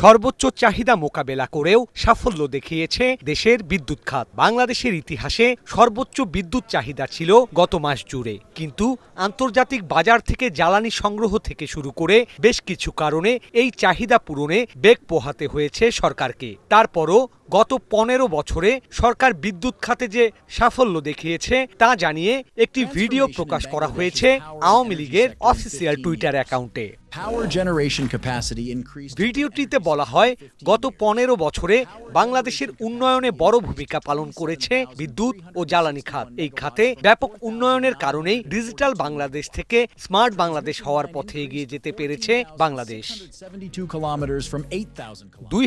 সর্বোচ্চ চাহিদা মোকাবেলা করেও সাফল্য দেখিয়েছে দেশের বিদ্যুৎ খাত। বাংলাদেশের ইতিহাসে সর্বোচ্চ বিদ্যুৎ চাহিদা ছিল গত মাস জুড়ে। কিন্তু আন্তর্জাতিক বাজার থেকে জ্বালানি সংগ্রহ থেকে শুরু করে বেশ কিছু কারণে এই চাহিদা পূরণে বেগ পোহাতে হয়েছে সরকারকে। তারপরও গত পনেরো বছরে সরকার বিদ্যুৎ খাতে যে সাফল্য দেখিয়েছে তা জানিয়ে একটি ভিডিও প্রকাশ করা হয়েছে আওয়ামী লীগের অফিসিয়াল টুইটার অ্যাকাউন্টে ভিডিওটিতে বলা হয় গত পনেরো বছরে বাংলাদেশের উন্নয়নে বড় ভূমিকা পালন করেছে বিদ্যুৎ ও জ্বালানি খাত। এই খাতে ব্যাপক উন্নয়নের কারণেই ডিজিটাল বাংলাদেশ থেকে স্মার্ট বাংলাদেশ হওয়ার পথে এগিয়ে যেতে পেরেছে বাংলাদেশ। 72 kilometers from 8,000 kilometers. দুই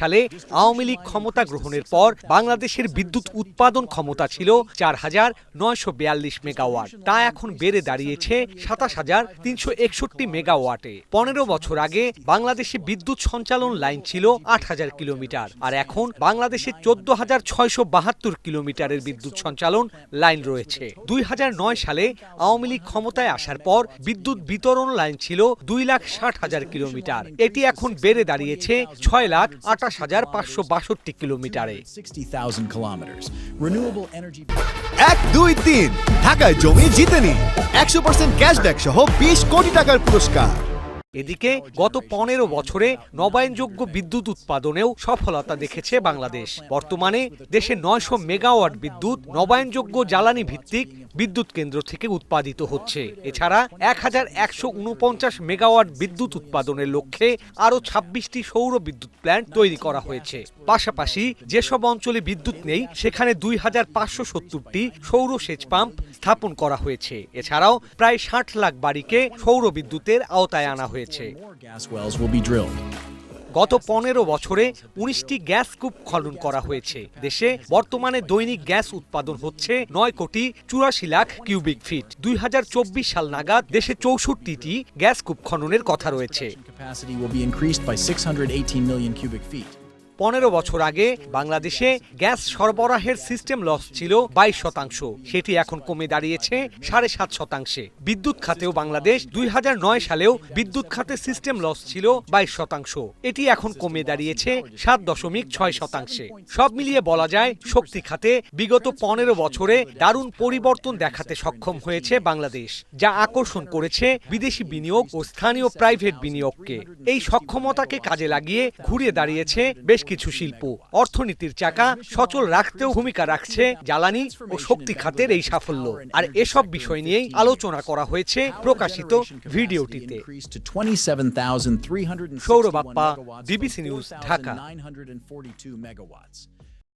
সালে আওয়ামী লীগ ক্ষমতা গ্রহণের পর বাংলাদেশের বিদ্যুৎ উৎপাদন ক্ষমতা ছিল চার হাজার নয়শো বিয়াল্লিশ মেগাওয়াট। তা এখন বেড়ে দাঁড়িয়েছে সাতাশ হাজার তিনশো একষট্টি মেগাওয়াটে। পনেরো বছর আগে বাংলাদেশে বিদ্যুৎ সঞ্চালন লাইন ছিল আট হাজার কিলোমিটার। আর এখন বাংলাদেশে চোদ্দ হাজার ছয়শো বাহাত্তর কিলোমিটারের বিদ্যুৎ সঞ্চালন লাইন রয়েছে। দুই হাজার নয় সালে আওয়ামী লীগ ক্ষমতায় আসার পর বিদ্যুৎ বিতরণ লাইন ছিল দুই লাখ ষাট হাজার কিলোমিটার। এটি এখন বেড়ে দাঁড়িয়েছে ছয় লাখ আটাশ হাজার পাঁচশো বাষট্টি কিলোমিটারে। 60,000 kilometers. Renewable এক দুই তিন। ঢাকায় জমি জিতে নিন একশো পার্সেন্ট ক্যাশব্যাক সহ বিশ কোটি টাকার পুরস্কার। এদিকে গত পনেরো বছরে নবায়নযোগ্য বিদ্যুৎ উৎপাদনেও সফলতা দেখেছে বাংলাদেশ। বর্তমানে দেশে নয়শো মেগাওয়াট বিদ্যুৎ নবায়নযোগ্য জ্বালানি ভিত্তিক বিদ্যুৎ কেন্দ্র থেকে উৎপাদিত হচ্ছে। এছাড়া এক হাজার একশো উনপঞ্চাশ মেগাওয়াট বিদ্যুৎ উৎপাদনের লক্ষ্যে আরও ছাব্বিশটি সৌর বিদ্যুৎ প্ল্যান্ট তৈরি করা হয়েছে। পাশাপাশি যেসব অঞ্চলে বিদ্যুৎ নেই সেখানে দুই হাজার পাঁচশো সত্তরটি সৌর সেচ পাম্প স্থাপন করা হয়েছে। এছাড়াও প্রায় ষাট লাখ বাড়িকে সৌর বিদ্যুতের আওতায় আনা হয়েছে। Drilled. গত পনেরো বছরে উনিশটি গ্যাস কূপ খনন করা হয়েছে। দেশে বর্তমানে দৈনিক গ্যাস উৎপাদন হচ্ছে নয় কোটি চুরাশি লাখ কিউবিক ফিট। দুই হাজার চব্বিশ সাল নাগাদ দেশে চৌষট্টিটি গ্যাস কূপ খননের কথা রয়েছে। Capacity will be increased by 618 million cubic feet. পনেরো বছর আগে বাংলাদেশে গ্যাস সরবরাহের সিস্টেম লস ছিল বাইশ শতাংশ। সেটি এখন কমে দাঁড়িয়েছে সাড়ে সাত শতাংশে। বিদ্যুৎ খাতেও বাংলাদেশ দুই সালেও বিদ্যুৎ খাতে সিস্টেম লস ছিল বাইশ শতাংশ। এটি এখন কমে দাঁড়িয়েছে সাত দশমিক ছয় শতাংশে। সব মিলিয়ে বলা যায়, শক্তি খাতে বিগত পনেরো বছরে দারুণ পরিবর্তন দেখাতে সক্ষম হয়েছে বাংলাদেশ, যা আকর্ষণ করেছে বিদেশি বিনিয়োগ ও স্থানীয় প্রাইভেট বিনিয়োগকে। এই সক্ষমতাকে কাজে লাগিয়ে ঘুরিয়ে দাঁড়িয়েছে বেশ কিছু শিল্প অর্থনীতির চাকা সচল রাখতেও ভূমিকা রাখছে জ্বালানি ও শক্তি খাতের এই সাফল্য আর এসব বিষয় নিয়েই আলোচনা করা হয়েছে প্রকাশিত ভিডিওটিতে Increased to 27,361 Sourav DBC from news, Dhaka. 4,942 megawatts.